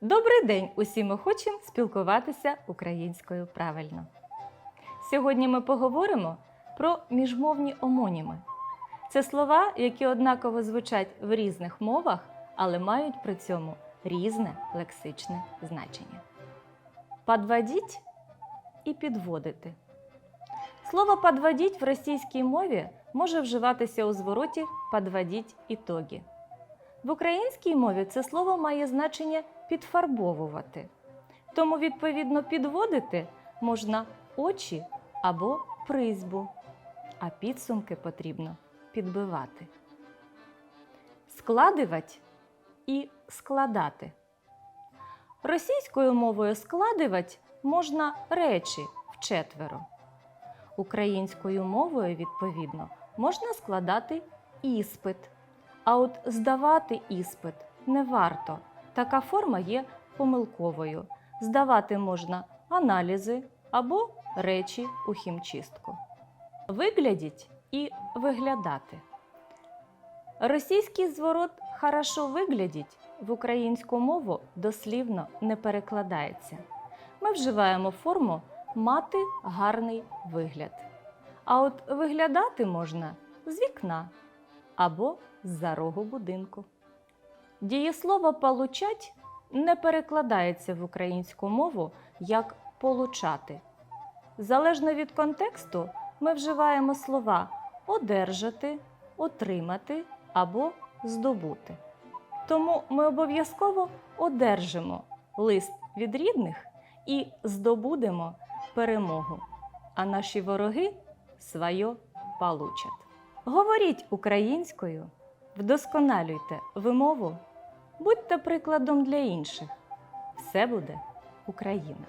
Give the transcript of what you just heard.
Добрий день усім охочим спілкуватися українською правильно. Сьогодні ми поговоримо про міжмовні омоніми. Це слова, які однаково звучать в різних мовах, але мають при цьому різне лексичне значення. Подводіть і підводити. Слово подводіть в російській мові може вживатися у звороті подводіть ітоги. В українській мові це слово має значення підфарбовувати. Тому, відповідно, підводити можна очі або призьбу, а підсумки потрібно підбивати. Складивать і складати. Російською мовою складивать можна речі вчетверо. Українською мовою, відповідно, можна складати іспит. А от здавати іспит не варто. Така форма є помилковою. Здавати можна аналізи або речі у хімчистку. Виглядіть і виглядати. Російський зворот хорошо виглядіть в українську мову дослівно не перекладається. Ми вживаємо форму мати гарний вигляд. А от виглядати можна з вікна або з-за рогу будинку. Дієслово получать не перекладається в українську мову як получати. Залежно від контексту, ми вживаємо слова одержати, отримати або здобути. Тому ми обов'язково одержимо лист від рідних і здобудемо перемогу, а наші вороги своє получать. Говоріть українською, вдосконалюйте вимову, будьте прикладом для інших. Все буде Україна!